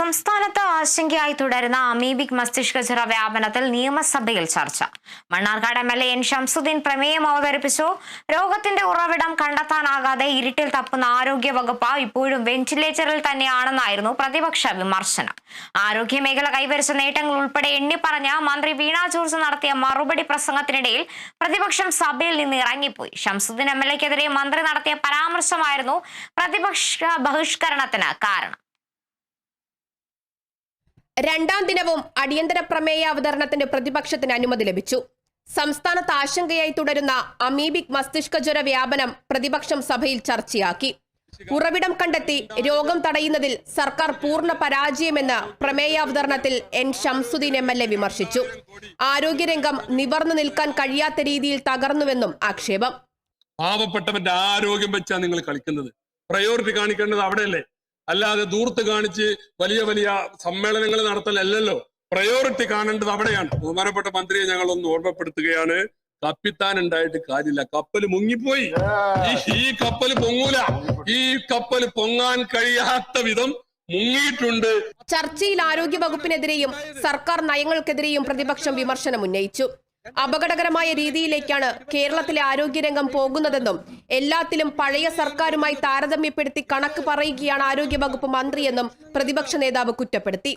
സംസ്ഥാനത്ത് ആശങ്കയായി തുടരുന്ന അമീബിക് മസ്തിഷ്ക ജ്വര വ്യാപനത്തിൽ നിയമസഭയിൽ ചർച്ച. Mannarkkad M L N Shamsuddeen പ്രമേയം അവതരിപ്പിച്ചു. രോഗത്തിന്റെ ഉറവിടം കണ്ടെത്താനാകാതെ ഇരുട്ടിൽ തപ്പുന്ന ആരോഗ്യ വകുപ്പ് ഇപ്പോഴും വെന്റിലേറ്ററിൽ തന്നെയാണെന്നായിരുന്നു പ്രതിപക്ഷ വിമർശനം. ആരോഗ്യ മേഖല കൈവരിച്ച നേട്ടങ്ങൾ ഉൾപ്പെടെ എണ്ണിപ്പറഞ്ഞ മന്ത്രി വീണ ജോർജ് നടത്തിയ മറുപടി പ്രസംഗത്തിനിടയിൽ പ്രതിപക്ഷം സഭയിൽ നിന്ന് ഇറങ്ങിപ്പോയി. ഷംസുദ്ദീൻ എം എൽ എക്കെതിരെ മന്ത്രി നടത്തിയ പരാമർശമായിരുന്നു പ്രതിപക്ഷ ബഹിഷ്കരണത്തിന് കാരണം. രണ്ടാം ദിനവും അടിയന്തര പ്രമേയ അവതരണത്തിന് പ്രതിപക്ഷത്തിന് അനുമതി ലഭിച്ചു. സംസ്ഥാനത്ത് ആശങ്കയായി തുടരുന്ന അമീബിക് മസ്തിഷ്ക ജ്വര വ്യാപനം പ്രതിപക്ഷം സഭയിൽ ചർച്ചയാക്കി. ഉറവിടം കണ്ടെത്തി രോഗം തടയുന്നതിൽ സർക്കാർ പൂർണ പരാജയമെന്ന് പ്രമേയ പ്രമേയാവതരണത്തിൽ N Shamsuddeen M L A വിമർശിച്ചു. ആരോഗ്യരംഗം നിവർന്നു നിൽക്കാൻ കഴിയാത്ത രീതിയിൽ തകർന്നുവെന്നും ആക്ഷേപം. പാവപ്പെട്ടവന്റെ ആരോഗ്യം വെച്ചാ നിങ്ങൾ കളിക്കുന്നത്. പ്രയോറിറ്റി കാണിക്കേണ്ടത് അവിടെയല്ലേ? അല്ലാതെ ദൂർത്ത് കാണിച്ച് വലിയ വലിയ സമ്മേളനങ്ങൾ നടത്തലല്ലല്ലോ. പ്രയോറിറ്റി കാണേണ്ടത് അവിടെയാണ്. ബഹുമാനപ്പെട്ട മന്ത്രിയെ ഞങ്ങൾ ഒന്ന് ഓർമ്മപ്പെടുത്തുകയാണ്. കപ്പിത്താൻ ഉണ്ടായിട്ട് കാര്യമില്ല. കപ്പൽ മുങ്ങിപ്പോയി. ഈ ഈ കപ്പൽ പൊങ്ങൂല. ഈ കപ്പൽ പൊങ്ങാൻ കഴിയാത്ത വിധം മുങ്ങിയിട്ടുണ്ട്. ചർച്ചയിൽ ആരോഗ്യ വകുപ്പിനെതിരെയും സർക്കാർ നയങ്ങൾക്കെതിരെയും പ്രതിപക്ഷം വിമർശനം ഉന്നയിച്ചു അപകടകരമായ രീതിയിലേക്കാണ് കേരളത്തിലെ ആരോഗ്യരംഗം പോകുന്നതെന്നും എല്ലാത്തിലും പഴയ സർക്കാരുമായി താരതമ്യപ്പെടുത്തി കണക്ക് പറയുകയാണ് ആരോഗ്യ വകുപ്പ് മന്ത്രിയെന്നും പ്രതിപക്ഷ നേതാവ് കുറ്റപ്പെടുത്തി.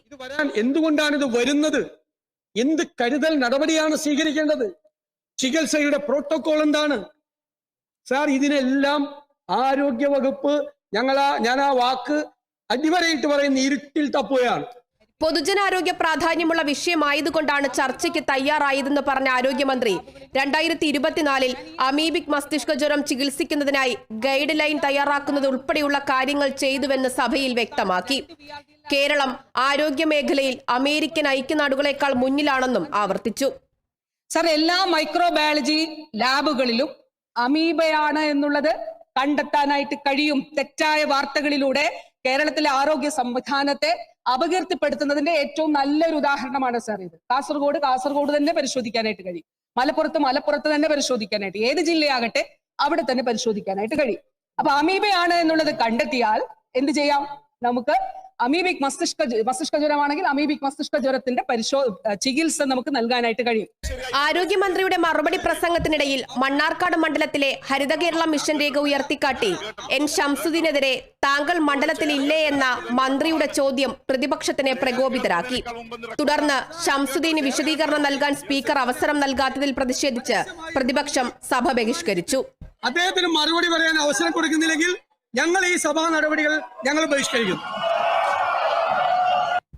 എന്തുകൊണ്ടാണ് ഇത് വരുന്നത്? എന്ത് കരുതൽ നടപടിയാണ് സ്വീകരിക്കേണ്ടത്? ചികിത്സയുടെ പ്രോട്ടോകോൾ എന്താണ്? സാർ ഇതിനെല്ലാം ആരോഗ്യ വകുപ്പ് ഞങ്ങൾ ഞാൻ ആ വാക്ക് അടിവരയിട്ട് പറയുന്ന ഇരുട്ടിൽ തപ്പുകയാണ്. പൊതുജനാരോഗ്യ പ്രാധാന്യമുള്ള വിഷയമായതുകൊണ്ടാണ് ചർച്ചയ്ക്ക് തയ്യാറായതെന്ന് പറഞ്ഞ ആരോഗ്യമന്ത്രി രണ്ടായിരത്തി ഇരുപത്തിനാലിൽ അമീബിക് മസ്തിഷ്ക ജ്വരം ചികിത്സിക്കുന്നതിനായി ഗൈഡ് ലൈൻ തയ്യാറാക്കുന്നത് ഉൾപ്പെടെയുള്ള കാര്യങ്ങൾ ചെയ്തുവെന്ന് സഭയിൽ വ്യക്തമാക്കി. കേരളം ആരോഗ്യ മേഖലയിൽ അമേരിക്കൻ ഐക്യനാടുകളെക്കാൾ മുന്നിലാണെന്നും ആവർത്തിച്ചു. സർ എല്ലാ മൈക്രോബയോളജി ലാബുകളിലും അമീബയാണ് എന്നുള്ളത് കണ്ടെത്താനായിട്ട് കഴിയും തെറ്റായ വാർത്തകളിലൂടെ കേരളത്തിലെ ആരോഗ്യ സംവിധാനത്തെ അപകീർത്തിപ്പെടുത്തുന്നതിന്റെ ഏറ്റവും നല്ലൊരു ഉദാഹരണമാണ് സാർ ഇത്. കാസർഗോഡ് കാസർഗോഡ് തന്നെ പരിശോധിക്കാനായിട്ട് കഴിയും. മലപ്പുറത്ത് മലപ്പുറത്ത് തന്നെ പരിശോധിക്കാനായിട്ട്. ഏത് ജില്ലയാകട്ടെ അവിടെ തന്നെ പരിശോധിക്കാനായിട്ട് കഴിയും. അപ്പൊ അമീബയാണ് എന്നുള്ളത് കണ്ടെത്തിയാൽ എന്ത് ചെയ്യാം? നമുക്ക് അമീബിക് മസ്തിഷ്ക മസ്തിഷ്ക ജ്വരമാണെങ്കിൽ അമീബിക് മസ്തിഷ്ക ജ്വരത്തിന്റെ പരിശോ ചികിത്സ നമുക്ക് നൽകാനായിട്ട് കഴിയും. ആരോഗ്യമന്ത്രിയുടെ മറുപടി പ്രസംഗത്തിനിടയിൽ മണ്ണാർക്കാട് മണ്ഡലത്തിലെ ഹരിത കേരള മിഷൻ രേഖ ഉയർത്തിക്കാട്ടി എൻ ഷംസുദ്ദീനെതിരെ താങ്കൾ മണ്ഡലത്തിൽ ഇല്ലേ എന്ന മന്ത്രിയുടെ ചോദ്യം പ്രതിപക്ഷത്തിനെ പ്രകോപിതരാക്കി. തുടർന്ന് ഷംസുദ്ദീന് വിശദീകരണം നൽകാൻ സ്പീക്കർ അവസരം നൽകാത്തതിൽ പ്രതിഷേധിച്ച് പ്രതിപക്ഷം സഭ ബഹിഷ്കരിച്ചു. അദ്ദേഹത്തിന് മറുപടി പറയാൻ അവസരം കൊടുക്കുന്നില്ലെങ്കിൽ ഞങ്ങൾ ഈ സഭാ നടപടികൾ ഞങ്ങൾ ബഹിഷ്കരിക്കും.